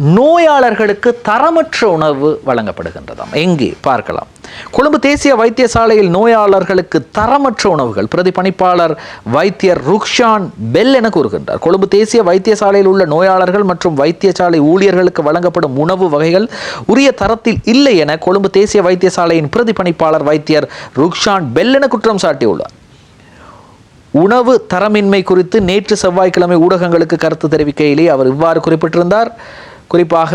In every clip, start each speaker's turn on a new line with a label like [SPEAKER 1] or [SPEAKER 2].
[SPEAKER 1] நோயாளர்களுக்கு தரமற்ற உணவு வழங்கப்படுகின்றதாம். எங்கே? பார்க்கலாம். கொழும்பு தேசிய வைத்தியசாலையில் நோயாளர்களுக்கு தரமற்ற உணவுகள். பிரதிபணிப்பாளர் வைத்தியர் ருக்ஷான் பெல் என கூறுகின்றார். கொழும்பு தேசிய வைத்தியசாலையில் உள்ள நோயாளர்கள் மற்றும் வைத்தியசாலை ஊழியர்களுக்கு வழங்கப்படும் உணவு வகைகள் உரிய தரத்தில் இல்லை என கொழும்பு தேசிய வைத்தியசாலையின் பிரதிபணிப்பாளர் வைத்தியர் ருக்ஷான் பெல் என குற்றம் சாட்டியுள்ளார். உணவு தரமின்மை குறித்து நேற்று செவ்வாய்க்கிழமை ஊடகங்களுக்கு கருத்து தெரிவிக்கையிலே அவர் இவ்வாறு குறிப்பிட்டிருந்தார். குறிப்பாக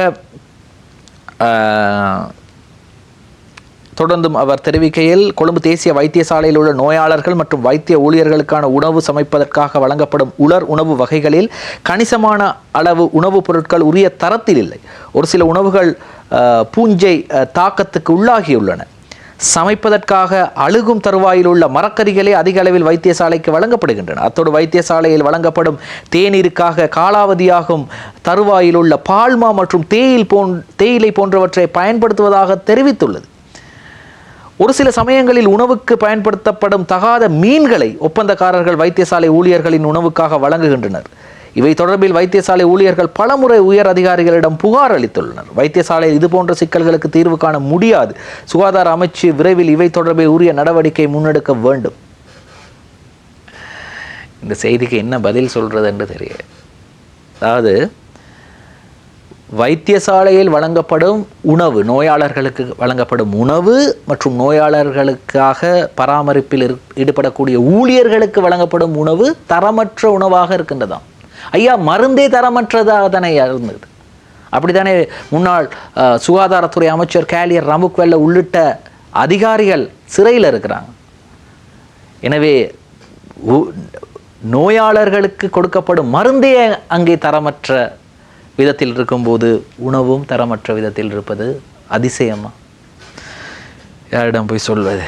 [SPEAKER 1] தொடர்ந்தும் அவர் தெரிவிக்கையில் கொழும்பு தேசிய வைத்தியசாலையில் உள்ள நோயாளர்கள் மற்றும் வைத்திய ஊழியர்களுக்கான உணவு சமைப்பதற்காக வழங்கப்படும் உலர் உணவு வகைகளில் கணிசமான அளவு உணவுப் பொருட்கள் உரிய தரத்தில் இல்லை. ஒரு சில உணவுகள் பூஞ்சை தாக்கத்துக்கு உள்ளாகியுள்ளன. சமைப்பதற்காக அழுகும் தருவாயில் உள்ள மரக்கறிகளே அதிக அளவில் வைத்தியசாலைக்கு வழங்கப்படுகின்றன. அத்தோடு வைத்தியசாலையில் வழங்கப்படும் தேநீருக்காக காலாவதியாகும் தருவாயில் உள்ள பால்மா மற்றும் தேயில் போன் தேயிலை போன்றவற்றை பயன்படுத்துவதாக தெரிவித்துள்ளது. ஒரு சில சமயங்களில் உணவுக்கு பயன்படுத்தப்படும் தகாத மீன்களை ஒப்பந்தக்காரர்கள் வைத்தியசாலை ஊழியர்களின் உணவுக்காக வழங்குகின்றனர். இவை தொடர்பில் வைத்தியசாலை ஊழியர்கள் பலமுறை உயர் அதிகாரிகளிடம் புகார் அளித்துள்ளனர். வைத்தியசாலையில் இதுபோன்ற சிக்கல்களுக்கு தீர்வு காண முடியாது. சுகாதார அமைச்சு விரைவில் இவை தொடர்பில் உரிய நடவடிக்கை முன்னெடுக்க வேண்டும். இந்த செய்திக்கு என்ன பதில் சொல்கிறது என்று தெரியல. அதாவது வைத்தியசாலையில் வழங்கப்படும் உணவு நோயாளர்களுக்கு வழங்கப்படும் உணவு மற்றும் நோயாளர்களுக்காக பராமரிப்பில் இரு- ஈடுபடக்கூடிய ஊழியர்களுக்கு வழங்கப்படும் உணவு தரமற்ற உணவாக இருக்கின்றதாம். ஐயா மருந்தே தரமற்றதாக தானே இருந்தது அப்படித்தானே முன்னாள் சுகாதாரத்துறை அமைச்சர் கேலியர் ரமுக்வெல்ல உள்ளிட்ட அதிகாரிகள் சிறையில் இருக்கிறாங்க. எனவே உ- நோயாளர்களுக்கு கொடுக்கப்படும் மருந்தே அங்கே தரமற்ற விதத்தில் இருக்கும்போது உணவும் தரமற்ற விதத்தில் இருப்பது அதிசயமா? யாரிடம் போய் சொல்வது?